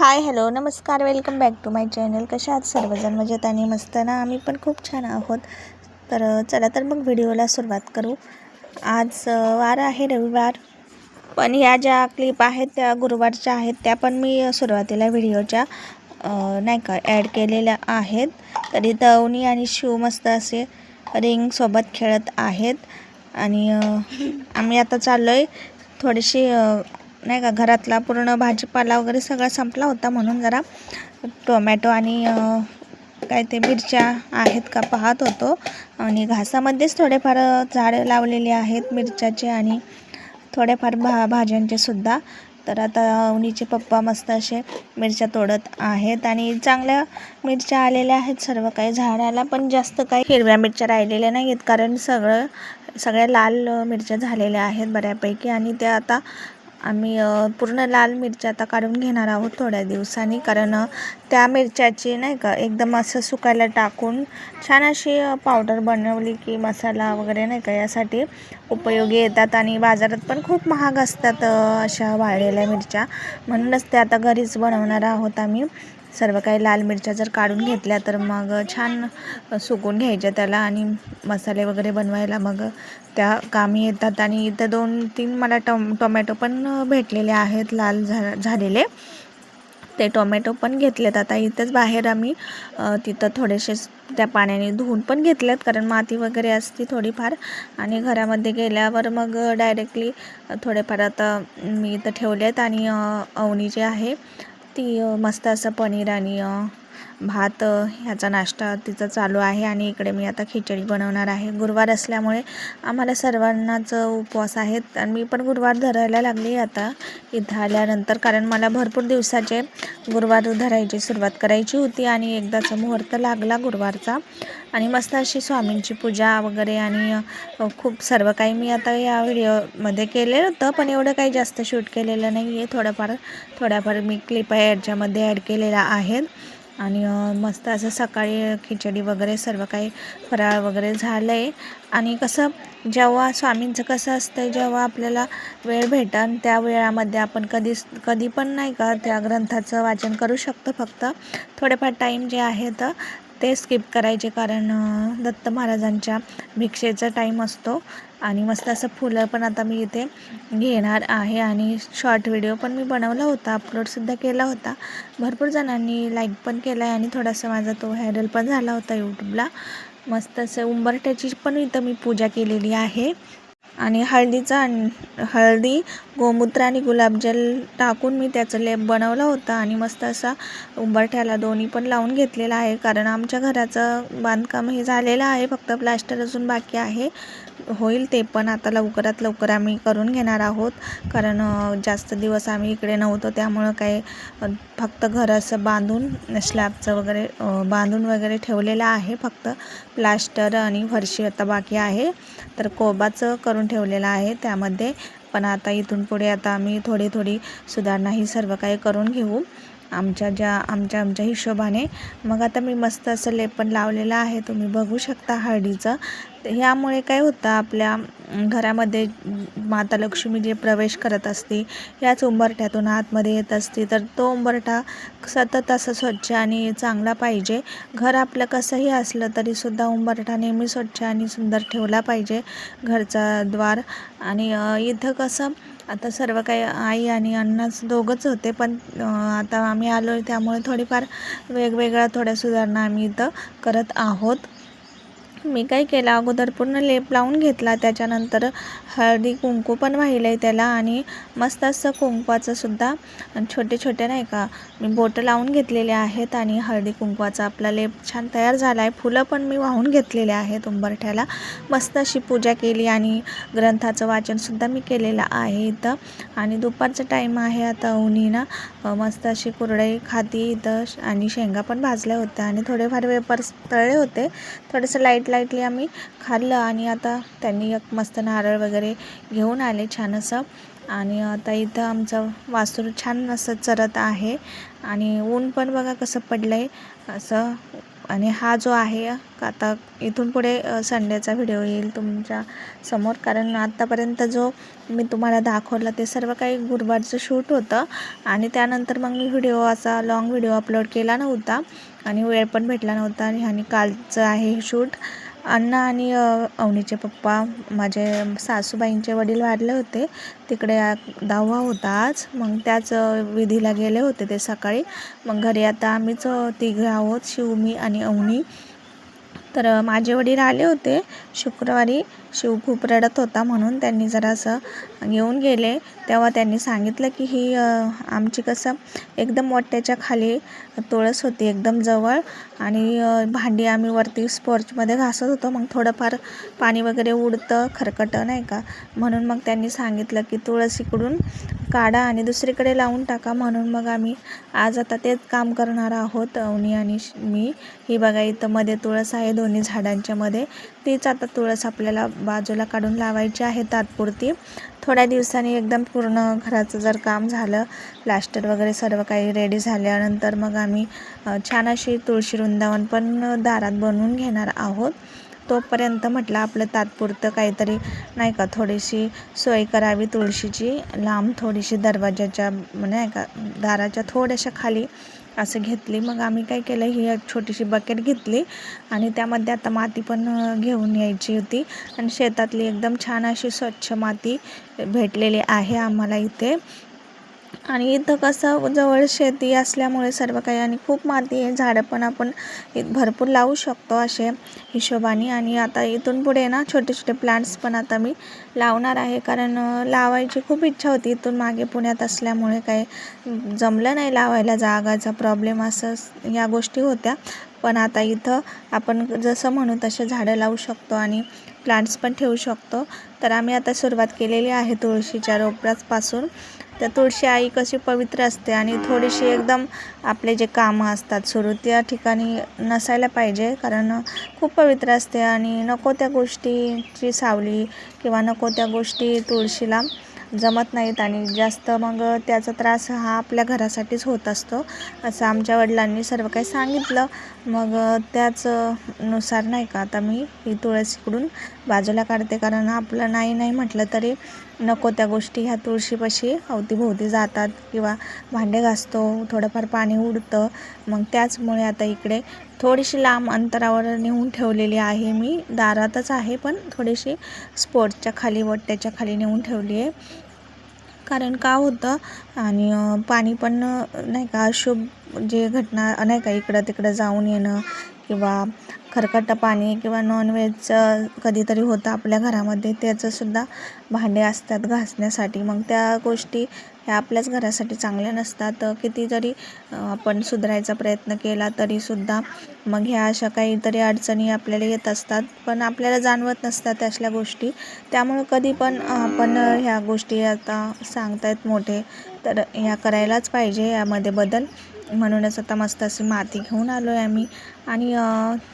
हाय hello नमस्कार welcome back to my channel. कशा आहात सर्वजण? मजेत आणि मस्त ना? आम्ही पण खूप छान आहोत. तर चला तर मग व्हिडिओला सुरुवात करू. आज वार आहे रविवार पण ह्या ज्या क्लिप आहेत त्या गुरुवारच्या आहेत त्या पण मी सुरुवातीला व्हिडिओच्या नाही का ॲड केलेल्या आहेत. तरी दवनी आणि शिव मस्त असे रिंगसोबत खेळत आहेत. आणि आम्ही आता चाललो आहे थोडीशी नाही का घरातला पूर्ण भाजीपाला वगैरे सगळा संपला होता म्हणून जरा टोमॅटो आणि काय ते मिरच्या आहेत का पाहत होतो. आणि घासामध्येच थोडेफार झाडं लावलेली आहेत मिरच्याचे आणि थोड्याफार भा भाज्यांचे सुद्धा. तर आता उनीचे पप्पा मस्त असे मिरच्या तोडत आहेत आणि चांगल्या मिरच्या आलेल्या आहेत सर्व काही. झाडाला पण जास्त काही हिरव्या मिरच्या राहिलेल्या नाही आहेत कारण सगळं सगळ्या लाल मिरच्या झालेल्या आहेत बऱ्यापैकी. आणि त्या आता आम्ही पूर्ण लाल मिरच्या आता काढून घेणार आहोत थोड्या दिवसांनी. कारण त्या मिरच्याची नाही का एकदम असं सुकायला टाकून छान अशी पावडर बनवली की मसाला वगैरे नाही का यासाठी उपयोगी येतात. आणि बाजारात पण खूप महाग असतात अशा वाळलेल्या मिरच्या. म्हणूनच ते आता घरीच बनवणार आहोत आम्ही. सर्व काही लाल मिरच्या जर काढून घेतल्या तर मग छान सुकून घ्यायच्या त्याला आणि मसाले वगैरे बनवायला मग त्या कामी येतात. आणि इथं दोन तीन मला टोम टोमॅटो पण भेटलेले आहेत लाल झा झालेले. ते टोमॅटो पण घेतलेत. आता इथंच बाहेर आम्ही तिथं थोडेसे त्या पाण्याने धुवून पण घेतलेत कारण माती वगैरे असते थोडीफार. आणि घरामध्ये गेल्यावर मग डायरेक्टली थोडेफार आता मी इथं ठेवले आहेत आणि अवनी जे आहे ती मस्त असं पनीर आणि भात ह्याचा नाश्ता तिचा चालू आहे आणि इकडे मी आता खिचडी बनवणार आहे. गुरुवार असल्यामुळे आम्हाला सर्वांनाच उपवास आहेत आणि मी पण गुरुवार धरायला लागली आता. इथं आल्यानंतर कारण मला भरपूर दिवसाचे गुरुवार धरायची सुरुवात करायची होती आणि एकदाचा मुहूर्त लागला गुरुवारचा. आणि मस्त अशी स्वामींची पूजा वगैरे आणि खूप सर्व काही मी आता या व्हिडिओमध्ये केलेलं होतं पण एवढं काही जास्त शूट केलेलं नाही आहे थोडंफार थोड्याफार मी क्लिप याच्यामध्ये ॲड केलेल्या आहेत आणि मस्त असं सकाळी खिचडी वगैरे सर्व काही फराळ वगैरे झालं आहे आणि कसं जेव्हा स्वामींचं कसं असतं जेव्हा आपल्याला वेळ भेटन त्या वेळामध्ये आपण कधी कधी पण नाही का त्या ग्रंथाचं वाचन करू शकतो फक्त. थोडेफार टाईम जे आहेत ते स्किप करायचे कारण दत्त महाराजांच्या भिक्षेचा टाईम असतो. आणि मस्त असं फुलं पण आता मी इथे घेणार आहे. आणि शॉर्ट व्हिडिओ पण मी बनवला होता अपलोडसुद्धा केला होता. भरपूर जणांनी लाईक पण केला आहे आणि थोडासा माझा तो व्हायरल पण झाला होता यूट्यूबला मस्त असं उंबरट्याची पण इथं मी पूजा केलेली आहे. आणि हळदीचा हळदी गोमूत्र आणि गुलाबजल टाकून मी त्याचं लेप बनवला होता आणि मस्त असा उंबरठ्याला दोन्ही पण लावून घेतलेला आहे. कारण आमच्या घराचं बांधकाम हे झालेलं आहे. फक्त प्लास्टर अजून बाकी आहे. होईल ते पण आता लवकरात लवकर आम्ही करून घेणार आहोत. कारण जास्त दिवस आम्ही इकडे नव्हतो त्यामुळं काही फक्त घर असं बांधून स्लॅबचं वगैरे बांधून वगैरे ठेवलेलं आहे फक्त. प्लास्टर आणि फरशी आता बाकी आहे. तर कोबाचं करून ठेवलेलं आहे त्यामध्ये. पण आता इथून पुढे आता आम्ही थोडी थोडी सुधारणा ही सर्व काही करून घेऊ. आमच्या ज्या आमच्या आमच्या हिशोबाने. मग आता मी मस्त असं लेपन लावलेलं आहे. तुम्ही बघू शकता हळदीचं. ह्यामुळे काय होतं आपल्या घरामध्ये माता लक्ष्मी जे प्रवेश करत असते याच उंबरठ्यातून आतमध्ये येत असते. तर तो उंबरठा सतत असं स्वच्छ आणि चांगला पाहिजे. घर आपलं कसंही असलं तरीसुद्धा उंबरठा नेहमी स्वच्छ आणि सुंदर ठेवला पाहिजे. घरचा द्वार आणि इथं कसं आता सर्व काही आई आणि अण्णाच दोघंच होते पण आता आम्ही आलो आहे त्यामुळे थोडीफार वेगवेगळ्या थोड्या सुधारणा आम्ही इथं करत आहोत. मी काय केलं? अगोदर पूर्ण लेप लावून घेतला. त्याच्यानंतर हळदी कुंकू पण वाहिलं आहे त्याला आणि मस्त असं कुंकवाचं सुद्धा छोटे छोटे नाही का मी बोटं लावून घेतलेले आहेत आणि हळदी कुंकवाचा आपला लेप छान तयार झाला आहे फुलं पण मी वाहून घेतलेले आहेत उंबरठ्याला. मस्त अशी पूजा केली आणि ग्रंथाचं वाचनसुद्धा मी केलेलं आहे इथं. आणि दुपारचा टाईम आहे आता उन्हीनं. मस्त अशी कुरडई खाती इथं श- आणि शेंगा पण भाजल्या होत्या आणि थोडेफार वेपर्स तळले होते. थोडंसं लाइट लाईटली आम्ही खाल्लं आणि आता त्यांनी एक मस्त नारळ वगैरे घेऊन आले छान असं आणि आता इथं आमचं वासूर छान असं चरत आहे. आणि ऊन पण बघा कसं पडलं आहे असं. आणि हा जो आहे आता इथून पुढे संडेचा व्हिडिओ येईल तुमच्यासमोर. कारण आत्तापर्यंत जो मी तुम्हाला दाखवला ते सर्व काही गुरुवारचं शूट होतं. आणि त्यानंतर मग मी व्हिडिओ असा लाँग व्हिडिओ अपलोड केला नव्हता. आणि वेळ पण भेटला नव्हता आणि आणि कालचं आहे शूट. अण्णा आणि अवनीचे पप्पा माझे सासूबाईंचे वडील वाढले होते. तिकडे दहावा होता आज. मग त्याच विधीला गेले होते ते सकाळी. मग घरी आता आम्हीच तिघे तिघं आहोत शिवमी आणि अवनी. तर माझे वडील आले होते शुक्रवारी. शिव खूप रडत होता म्हणून त्यांनी जरासं घेऊन गेले. तेव्हा त्यांनी सांगितलं की ही आमची कसं एकदम मोठ्याच्या खाली तुळस होती एकदम जवळ. आणि भांडी आम्ही वरती स्पोर्चमध्ये घासत होतो. मग थोडंफार पाणी वगैरे उडतं खरकटं नाही का? म्हणून मग त्यांनी सांगितलं की तुळस इकडून काढा आणि दुसरीकडे लावून टाका. म्हणून मग आम्ही आज आता तेच काम करणार आहोत अवनी आणि श- मी. ही बघा इथं मध्ये तुळस आहे दोन्ही झाडांच्या मध्ये. तीच आता तुळस आपल्याला बाजूला काढून लावायची आहे तात्पुरती. थोड्या दिवसांनी एकदम पूर्ण घराचं जर काम झालं प्लास्टर वगैरे सर्व काही रेडी झाल्यानंतर मग आम्ही छान अशी तुळशी वृंदावन पण दारात बनवून घेणार आहोत. तोपर्यंत म्हटलं आपलं तात्पुरतं काहीतरी नाही का थोडीशी सोय करावी तुळशीची. लांब थोडीशी दरवाजाच्या म्हणजे नाही का दाराच्या थोड्याशा खाली असं घेतली. मग आम्ही काय केलं ही एक छोटीशी बकेट घेतली आणि त्यामध्ये आता माती पण घेऊन यायची होती. आणि शेतातली एकदम छान अशी स्वच्छ माती भेटलेली आहे आम्हाला इथे. आणि इथं कसं जवळ शेती असल्यामुळे सर्व काही आणि खूप माती आहे झाडं पण आपण भरपूर लावू शकतो असे हिशोबाने. आणि आता इथून पुढे ना छोटे छोटे प्लांट्स पण आता मी लावणार आहे. कारण लावायची खूप इच्छा होती इथून मागे पुण्यात असल्यामुळे काही जमलं नाही लावायला जागाचा प्रॉब्लेम असं या गोष्टी होत्या. पण आता इथं आपण जसं म्हणू तसे झाडं लावू शकतो आणि प्लांट्स पण ठेवू शकतो. तर आम्ही आता सुरुवात केलेली आहे तुळशीच्या रोपड्यापासून तर तुळशी आई कशी पवित्र असते आणि थोडीशी एकदम आपले जे कामं असतात सुरू त्या ठिकाणी नसायला पाहिजे. कारण खूप पवित्र असते आणि नको त्या गोष्टीची सावली किंवा नको त्या गोष्टी तुळशीला जमत नाहीत आणि जास्त मग त्याचा त्रास हा आपल्या घरासाठीच होत असतो. असं आमच्या वडिलांनी सर्व काही सांगितलं. मग त्याच नुसार नाही का आता मी ही तुळस इकडून बाजूला काढते कारण आपलं नाही नाही म्हटलं तरी नको त्या गोष्टी. ह्या तुळशीपाशी अवतीभोवती जातात किंवा भांडे घासतो थोडंफार पाणी उडतं. मग त्याचमुळे आता इकडे थोडीशी लांब अंतरावर नेऊन ठेवलेली आहे मी. दारातच आहे पण थोडीशी स्पोर्ट्सच्या खाली वट्ट्याच्या खाली नेऊन ठेवली आहे. कारण का होतं? आणि पाणी पण नाही का अशुभ जे घटना नाही का इकडं तिकडं जाऊन येणं किंवा खरकटं पाणी किंवा नॉनव्हेजचं कधीतरी होतं आपल्या घरामध्ये त्याचंसुद्धा भांडे असतात घासण्यासाठी. मग त्या गोष्टी ह्या आपल्याच घरासाठी चांगल्या नसतात. किती जरी आपण सुधारायचा प्रयत्न केला तरीसुद्धा मग ह्या अशा काहीतरी अडचणी आपल्याला येत असतात. पण आपल्याला जाणवत नसतात असल्या गोष्टी. त्यामुळं कधी पण आपण ह्या गोष्टी आता सांगतायत मोठे तर ह्या करायलाच पाहिजे. यामध्ये बदल म्हणूनच आता मस्त अशी माती घेऊन आलो आहे आम्ही. आणि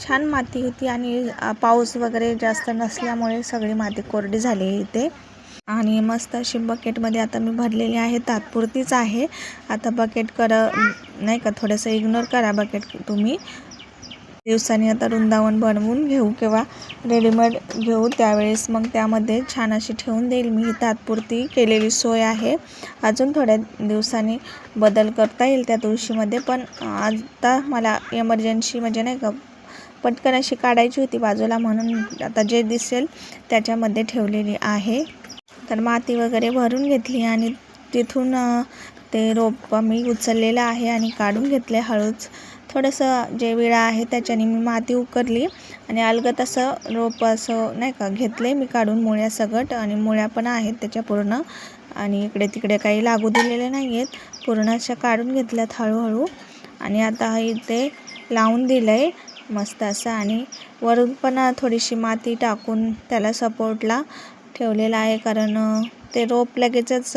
छान माती होती आणि पाऊस वगैरे जास्त नसल्यामुळे सगळी माती कोरडी झाली इथे. आणि मस्त अशी बकेटमध्ये आता मी भरलेली आहे. तात्पुरतीच आहे. आता बकेट कर नाही का थोडंसं इग्नोर करा बकेट तुम्ही. दिवसांनी आता वृंदावन बनवून घेऊ किंवा रेडीमेड घेऊ त्यावेळेस मग त्यामध्ये छान अशी ठेवून देईल. मी ही तात्पुरती केलेली सोय आहे. अजून थोड्या दिवसांनी बदल करता येईल त्या तुळशीमध्ये. पण आता मला एमर्जन्सी म्हणजे नाही का पटकन अशी काढायची होती बाजूला म्हणून आता जे दिसेल त्याच्यामध्ये ठेवलेली आहे. तर माती वगैरे भरून घेतली आणि तिथून ते रोप मी उचललेलं आहे आणि काढून घेतले हळूच. थोडंसं जे विळा आहे त्याच्याने मी माती उकरली आणि अलगत असं रोप असं नाही का घेतले मी काढून मुळ्या सगट आणि मुळ्या पण आहेत त्याच्या पूर्ण. आणि इकडे तिकडे काही लागू दिलेले नाही आहेत पूर्ण अशा काढून घेतल्यात हळूहळू. आणि आता इथे लावून दिलं आहे मस्त असं. आणि वरून पण थोडीशी माती टाकून त्याला सपोर्टला ठेवलेला आहे कारण ते रोप लगेचच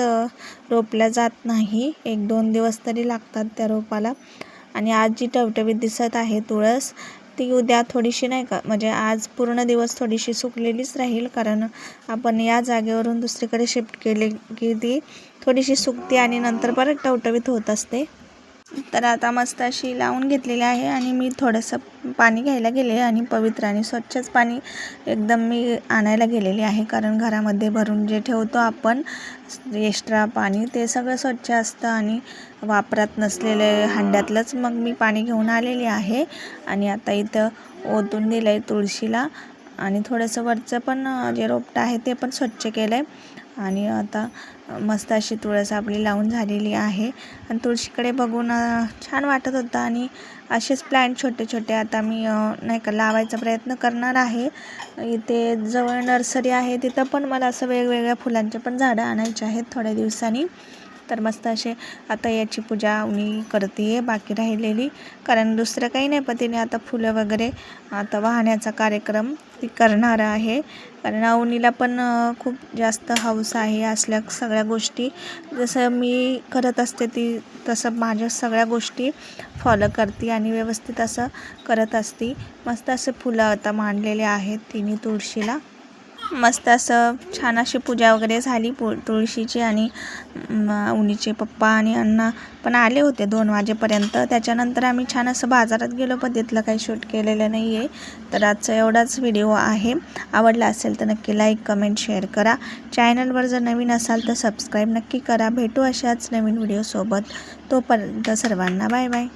रोपल्या जात नाही. एक दोन दिवस तरी लागतात त्या रोपाला. आणि आज जी टवटवीत दिसत आहे तुळस ती उद्या थोडीशी नाही का म्हणजे आज पूर्ण दिवस थोडीशी सुकलेलीच राहील कारण आपण या जागेवरून दुसरीकडे शिफ्ट केले की ती थोडीशी सुकते आणि नंतर परत टवटवीत होत असते. तर आता मस्त अशी लावून घेतलेली आहे आणि मी थोडंसं पाणी घ्यायला गेले आणि पवित्र आणि स्वच्छच पाणी एकदम मी आणायला गेलेली आहे. कारण घरामध्ये भरून जे ठेवतो आपण एक्स्ट्रा पाणी ते सगळं स्वच्छ असतं आणि वापरात नसलेले हांड्यातलंच मग मी पाणी घेऊन आलेली आहे. आणि आता इथं ओतून दिलं आहे तुळशीला. आणि थोडंसं वरचं पण जे रोपटं आहे ते पण स्वच्छ केलं आहे आणि आता मस्त अशी तुळस आपली लावून झालेली आहे. आणि तुळशीकडे बघून छान वाटत होतं. आणि असेच प्लॅन्ट छोटे छोटे आता मी नाही का लावायचा प्रयत्न करणार आहे. इथे जवळ नर्सरी आहे. तिथं पण मला असं वेगवेगळ्या फुलांचे पण झाडं आणायचे आहेत थोड्या दिवसांनी. तर मस्त असे आता याची पूजा उनी करते आहे बाकी राहिलेली. कारण दुसरं काही नाही पण तिने आता फुलं वगैरे आता वाहण्याचा कार्यक्रम ती करणार आहे. कारण अवनीला पण खूप जास्त हौस आहे असल्या सगळ्या गोष्टी. जसं मी करत असते ती तसं माझ्या सगळ्या गोष्टी फॉलो करते आणि व्यवस्थित असं करत असते. मस्त असं फुलं आता मांडलेले आहेत तिने तुळशीला. मस्त असं छान अशी पूजा वगैरे झाली पु तुळशीची आणि उनीचे पप्पा आणि अण्णा पण आले होते दोन वाजेपर्यंत. त्याच्यानंतर आम्ही छान असं बाजारात गेलो पण तिथलं काही शूट केलेलं नाही आहे तर आजचा एवढाच व्हिडिओ आहे. आवडला असेल तर नक्की लाईक कमेंट शेअर करा. चॅनलवर जर नवीन असाल तर सबस्क्राईब नक्की करा. भेटू अशाच नवीन व्हिडिओसोबत तोपर्यंत सर्वांना बाय बाय